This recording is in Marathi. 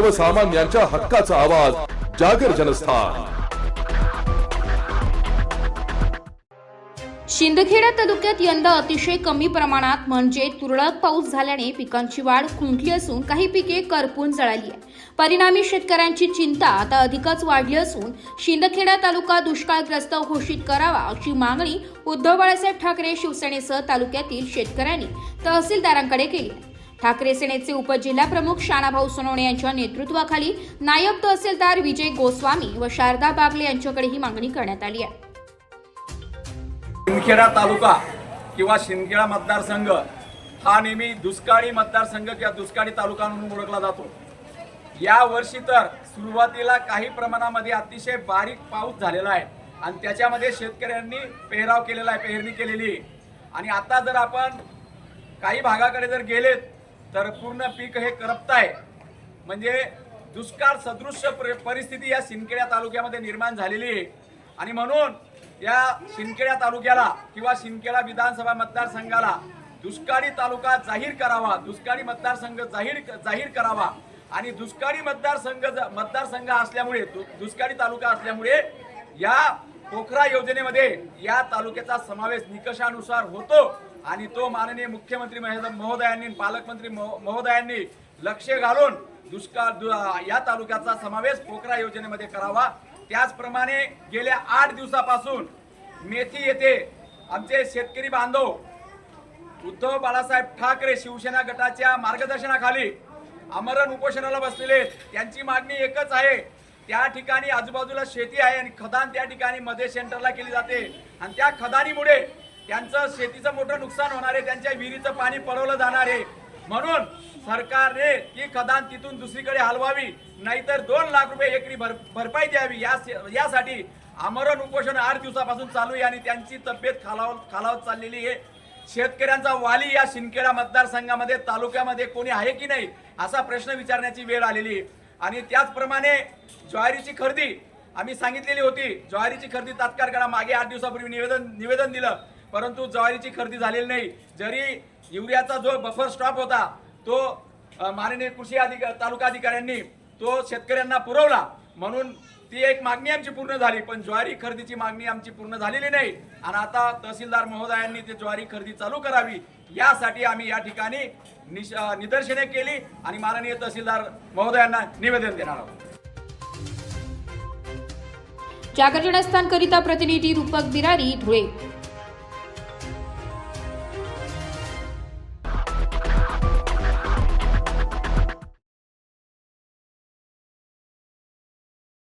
सर्वसामान्यांच्या हक्काचा आवाज जागर जनस्थान. शिंदखेडा तालुक्यात यंदा अतिशय कमी प्रमाणात म्हणजे तुरळक पाऊस झाल्याने पिकांची वाढ खुंटली असून काही पिके करपून जळाली आहे परिणामी शेतकऱ्यांची चिंता आता अधिकच वाढली असून शिंदखेडा तालुका दुष्काळग्रस्त घोषित करावा अशी मागणी उद्धव बाळासाहेब ठाकरे शिवसेनेसह तालुक्यातील शेतकऱ्यांनी तहसीलदारांकडे केली आहे. ठाकरे सेनेचे उपजिल्हाप्रमुख शाणाभाऊ सोनवणे यांच्या नेतृत्वाखाली नायब तहसीलदार विजय गोस्वामी व शारदा बागले यांच्याकडे ही मागणी करण्यात आली आहे. शिंदखेडा तालुका किंवा शिंदखेडा मतदारसंघ हा नेहमी दुष्काळी मतदारसंघ किंवा दुष्काळी तालुका म्हणून ओळखला जातो. या वर्षी तर सुरुवातीला काही प्रमाणामध्ये अतिशय बारीक पाऊस झालेला आहे आणि त्याच्यामध्ये शेतकऱ्यांनी पेहराव केलेला आहे पेरणी केलेली आहे. आणि आता जर आपण काही भागाकडे जर गेलेत तर पूर्ण पीक हे करपत आहे. म्हणजे दुष्काळ सदृश्य परिस्थिती या सिंदखेडा तालुक्यामध्ये निर्माण झालेली आहे. आणि म्हणून या सिंदखेडा तालुक्याला किंवा शिंदखेडा विधानसभा मतदारसंघाला दुष्काळी तालुका जाहीर करावा दुष्काळी मतदारसंघ जाहीर जाहीर करावा. आणि दुष्काळी मतदारसंघ ज- मतदारसंघ असल्यामुळे दु- दुष्काळी तालुका असल्यामुळे या पोखरा योजनेमध्ये या तालुक्याचा समावेश निकषानुसार होतो आणि तो माननीय मुख्यमंत्री महोदयांनी पालकमंत्री महो- महोदयांनी लक्ष घालून दुष्काळ दु- या तालुक्याचा समावेश पोखरा योजनेमध्ये करावा. त्याचप्रमाणे गेल्या आठ दिवसापासून मेथी येथे आमचे शेतकरी बांधव उद्धव बाळासाहेब ठाकरे शिवसेना गटाच्या मार्गदर्शनाखाली आमरण उपोषणाला बसलेले त्यांची मागणी एकच आहे त्या ठिकाणी आजूबाजूला शेती आहे आणि खदान त्या ठिकाणी मध्ये सेंटरला केली जाते. आणि त्या खदानीमुळे त्यांचं शेतीचं मोठं नुकसान होणार आहे त्यांच्या विहिरीचं पाणी पळवलं जाणार आहे. म्हणून सरकारने ती खदान तिथून दुसरीकडे हलवावी नाहीतर दोन लाख रुपये एकरी भर भरपाई द्यावी. या यासाठी आमरण उपोषण आठ दिवसापासून चालू आहे आणि त्यांची तब्येत खालाव खालावत चाललेली आहे. शेतकऱ्यांचा वाली या शिंदखेडा मतदारसंघामध्ये तालुक्यामध्ये कोणी आहे की नाही असा प्रश्न विचारण्याची वेळ आलेली आहे. आणि त्याचप्रमाणे ज्वारीची खरेदी आम्ही सांगितलेली होती. ज्वारीची खरेदी तात्काळ करा. मागे आठ दिवसापूर्वी निवेदन निवेदन दिलं. परंतु ज्वारीची खरेदी झालेली नाही. जरी युरियाचा जो बफर स्टॉप होता तो माननीय कृषी अधिका तालुका अधिकाऱ्यांनी तो शेतकऱ्यांना पुरवला. म्हणून ती एक मागणी आमची पूर्ण झाली पण ज्वारी खरेदीची मागणी आमची पूर्ण झालेली नाही. आणि आता तहसीलदार महोदयांनी ते ज्वारी खरेदी चालू करावी यासाठी आम्ही या ठिकाणी निश निदर्शने केली आणि माननीय तहसीलदार महोदयांना निवेदन देणार आहोत. जागरणस्थानकरिता प्रतिनिधी रूपक बिरारी धुळे.